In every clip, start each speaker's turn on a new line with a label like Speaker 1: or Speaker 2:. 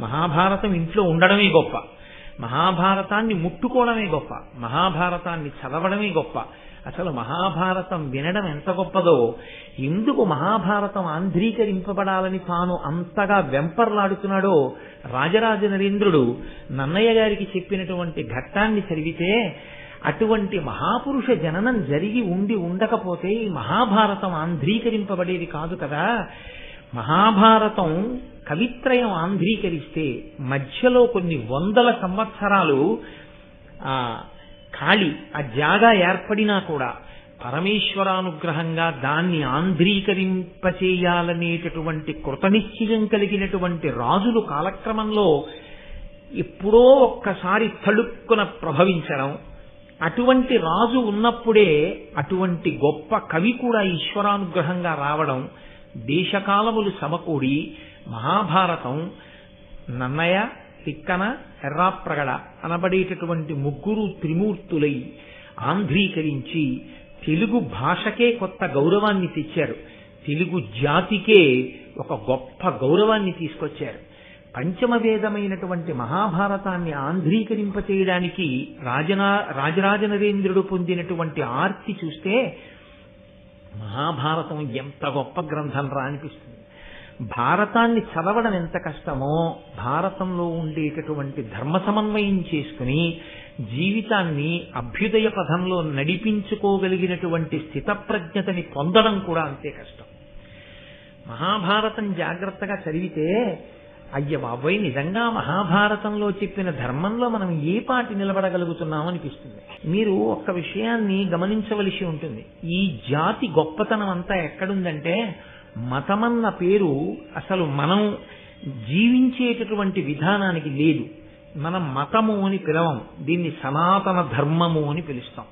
Speaker 1: మహాభారతం ఇంట్లో ఉండడమే గొప్ప. మహాభారతాన్ని ముట్టుకోవడమే గొప్ప. మహాభారతాన్ని చదవడమే గొప్ప. అసలు మహాభారతం వినడం ఎంత గొప్పదో ఎందుకు మహాభారతం ఆంధ్రీకరింపబడాలని తాను అంతగా వెంపర్లాడుతున్నాడో రాజరాజ నరేంద్రుడు నన్నయ్య గారికి చెప్పినటువంటి ఘట్టాన్ని చదివితే అటువంటి మహాపురుష జననం జరిగి ఉండి ఉండకపోతే ఈ మహాభారతం ఆంధ్రీకరింపబడేది కాదు కదా. మహాభారతం కవిత్రయం ఆంధ్రీకరిస్తే మధ్యలో కొన్ని వందల సంవత్సరాలు ఆ ఖాళీ ఆ జాగా ఏర్పడినా కూడా పరమేశ్వరానుగ్రహంగా దాన్ని ఆంధ్రీకరింపచేయాలనేటటువంటి కృతనిశ్చయం కలిగినటువంటి రాజులు కాలక్రమంలో ఎప్పుడో ఒక్కసారి తళుక్కున ప్రభవించడం. అటువంటి రాజు ఉన్నప్పుడే అటువంటి గొప్ప కవి కూడా ఈశ్వరానుగ్రహంగా రావడం. దేశకాలములు సమకూడి మహాభారతం నన్నయ తిక్కన ఎర్రాప్రగడ అనబడేటటువంటి ముగ్గురు త్రిమూర్తులై ఆంధ్రీకరించి తెలుగు భాషకే కొత్త గౌరవాన్ని తెచ్చారు. తెలుగు జాతికే ఒక గొప్ప గౌరవాన్ని తీసుకొచ్చారు. పంచమవేదమైనటువంటి మహాభారతాన్ని ఆంధ్రీకరింపచేయడానికి రాజనా రాజరాజ నరేంద్రుడు పొందినటువంటి ఆర్తి చూస్తే మహాభారతం ఎంత గొప్ప గ్రంథం రా అనిపిస్తుంది. భారతాన్ని చదవడం ఎంత కష్టమో భారతంలో ఉండేటటువంటి ధర్మ సమన్వయం చేసుకుని జీవితాన్ని అభ్యుదయ పథంలో నడిపించుకోగలిగినటువంటి స్థితప్రజ్ఞతని పొందడం కూడా అంతే కష్టం. మహాభారతం జాగ్రత్తగా చదివితే అయ్య బాబోయ్ నిజంగా మహాభారతంలో చెప్పిన ధర్మంలో మనం ఏ పాటి నిలబడగలుగుతున్నాం అనిపిస్తుంది. మీరు ఒక్క విషయాన్ని గమనించవలసి ఉంటుంది. ఈ జాతి గొప్పతనం అంతా ఎక్కడుందంటే మతమన్న పేరు అసలు మనం జీవించేటటువంటి విధానానికి లేదు. మనం మతము అని పిలవం. దీన్ని సనాతన ధర్మము అని పిలుస్తాం.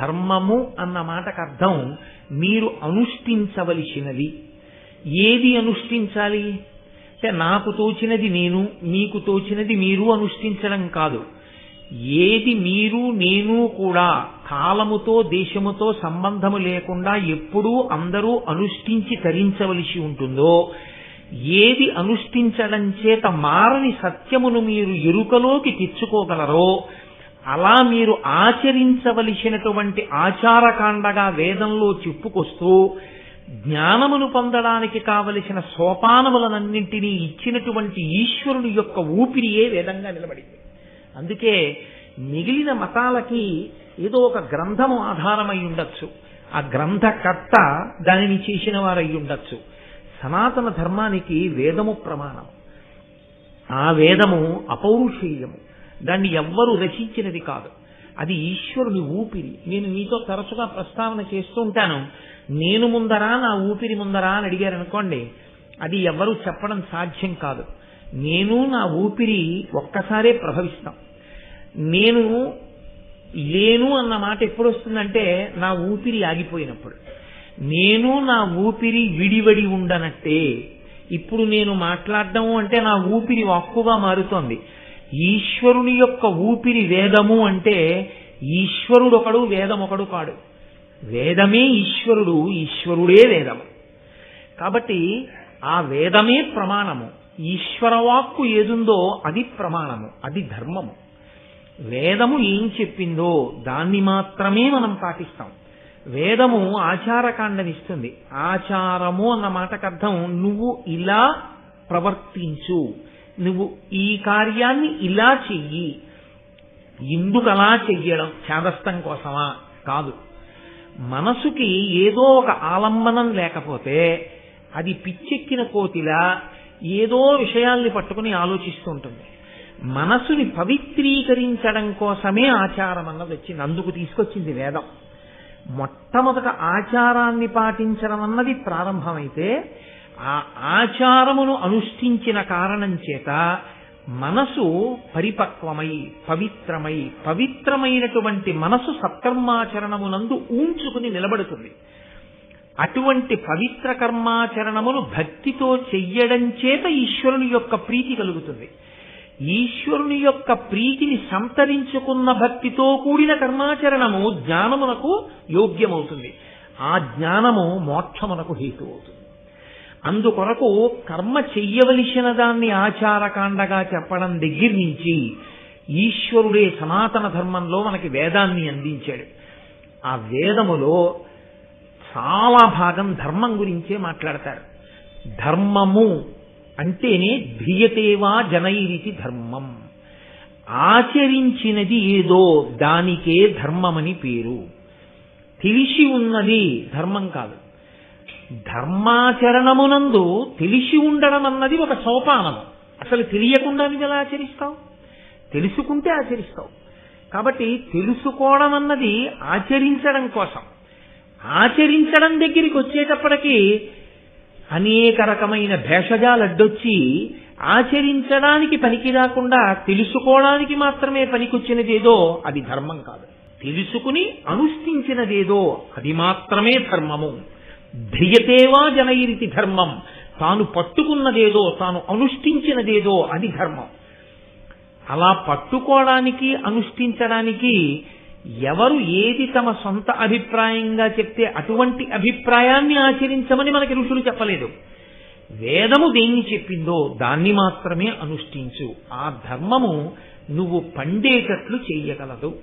Speaker 1: ధర్మము అన్న మాటకు అర్థం మీరు అనుష్ఠించవలసినది. ఏది అనుష్ఠించాలి? అంటే నాకు తోచినది నేను మీకు తోచినది మీరు అనుష్ఠించడం కాదు. ఏది మీరు నేను కూడా కాలముతో దేశముతో సంబంధము లేకుండా ఎప్పుడూ అందరూ అనుష్ఠించి తరించవలసి ఉంటుందో ఏది అనుష్ఠించడం చేత మారని సత్యమును మీరు ఎరుకలోకి తెచ్చుకోగలరో అలా మీరు ఆచరించవలసినటువంటి ఆచారకాండగా వేదంలో చెప్పుకొస్తూ జ్ఞానమును పొందడానికి కావలసిన సోపానములనన్నింటినీ ఇచ్చినటువంటి ఈశ్వరుని యొక్క ఊపిరియే వేదంగా నిలబడింది. అందుకే మిగిలిన మతాలకి ఏదో ఒక గ్రంథము ఆధారమై ఉండొచ్చు. ఆ గ్రంథకర్త దానిని చేసిన వారై ఉండొచ్చు. సనాతన ధర్మానికి వేదము ప్రమాణం. ఆ వేదము అపౌరుషేయము. దాన్ని ఎవ్వరు రచించినది కాదు. అది ఈశ్వరుని ఊపిరి. నేను మీతో తరచుగా ప్రస్తావన చేస్తూ ఉంటాను. నేను ముందరా నా ఊపిరి ముందరా అని అడిగారు అనుకోండి అది ఎవరు చెప్పడం సాధ్యం కాదు. నేను నా ఊపిరి ఒక్కసారే ప్రభవిస్తాం. నేను లేను అన్న మాట ఎప్పుడు వస్తుందంటే నా ఊపిరి ఆగిపోయినప్పుడు. నేను నా ఊపిరి విడివడి ఉండనట్టే. ఇప్పుడు నేను మాట్లాడడం అంటే నా ఊపిరి వాక్కుగా మారుతోంది. ఈశ్వరుని యొక్క ఊపిరి వేదము అంటే ఈశ్వరుడొకడు వేదమొకడు వేదం ఒకడు కాడు. వేదమే ఈశ్వరుడు ఈశ్వరుడే వేదము కాబట్టి ఆ వేదమే ప్రమాణము. ఈశ్వరవాక్కు ఏదుందో అది ప్రమాణము అది ధర్మము. వేదము ఏం చెప్పిందో దాన్ని మాత్రమే మనం పాటిస్తాం. వేదము ఆచారకాండనిస్తుంది. ఆచారము అన్న మాటకు అర్థం నువ్వు ఇలా ప్రవర్తించు. నువ్వు ఈ కార్యాన్ని ఇలా చెయ్యి. ఎందుకు అలా చెయ్యడం? చేదస్తం కోసమా? కాదు. మనసుకి ఏదో ఒక ఆలంబనం లేకపోతే అది పిచ్చెక్కిన కోతిలా ఏదో విషయాల్ని పట్టుకుని ఆలోచిస్తూ ఉంటుంది. మనసుని పవిత్రీకరించడం కోసమే ఆచారం అన్నది వచ్చింది. అందుకు తీసుకొచ్చింది వేదం. మొట్టమొదట ఆచారాన్ని పాటించడం అన్నది ప్రారంభమైతే ఆ ఆచారమును అనుష్ఠించిన కారణం చేత మనసు పరిపక్వమై పవిత్రమై పవిత్రమైనటువంటి మనసు సత్కర్మాచరణమునందు ఊంచుకుని నిలబడుతుంది. అటువంటి పవిత్ర కర్మాచరణమును భక్తితో చెయ్యడం చేత ఈశ్వరుని యొక్క ప్రీతి కలుగుతుంది. ఈశ్వరుని యొక్క ప్రీతిని సంతరించుకున్న భక్తితో కూడిన కర్మాచరణము జ్ఞానమునకు యోగ్యమవుతుంది. ఆ జ్ఞానము మోక్షమునకు హేతు అవుతుంది అందుకొరకు కర్మ చెయ్యవలసిన దాన్ని ఆచారకాండగా చెప్పడం దగ్గర నుంచి ఈశ్వరుడే సనాతన ధర్మంలో మనకి వేదాన్ని అందించాడు. ఆ వేదములో చాలా భాగం ధర్మం గురించే మాట్లాడతారు. ధర్మము అంటేనే ధ్రియతేవా జనైరితి ధర్మం. ఆచరించినది ఏదో దానికే ధర్మమని పేరు. తెలిసి ఉన్నది ధర్మం కాదు. ధర్మాచరణమునందు తెలిసి ఉండడం అన్నది ఒక సోపానం. అసలు తెలియకుండా నువ్వు ఎలా ఆచరిస్తావు? తెలుసుకుంటే ఆచరిస్తావు. కాబట్టి తెలుసుకోవడం అన్నది ఆచరించడం కోసం. ఆచరించడం దగ్గరికి వచ్చేటప్పటికి అనేక రకమైన భేషజాలు అడ్డొచ్చి ఆచరించడానికి పనికి రాకుండా తెలుసుకోవడానికి మాత్రమే పనికొచ్చినదేదో అది ధర్మం కాదు. తెలుసుకుని అనుష్ఠించినదేదో అది మాత్రమే ధర్మము. ధ్రియతేవా జనైరితి ధర్మం. తాను పట్టుకున్నదేదో తాను అనుష్ఠించినదేదో అది ధర్మం. అలా పట్టుకోవడానికి అనుష్ఠించడానికి ఎవరు ఏది తమ సొంత అభిప్రాయంగా చెప్తే అటువంటి అభిప్రాయాన్ని ఆచరించమని మనకి ఋషులు చెప్పలేదు. వేదము దేన్ని చెప్పిందో దాన్ని మాత్రమే అనుష్ఠించు. ఆ ధర్మము నువ్వు పండేటట్లు చేయగలదు.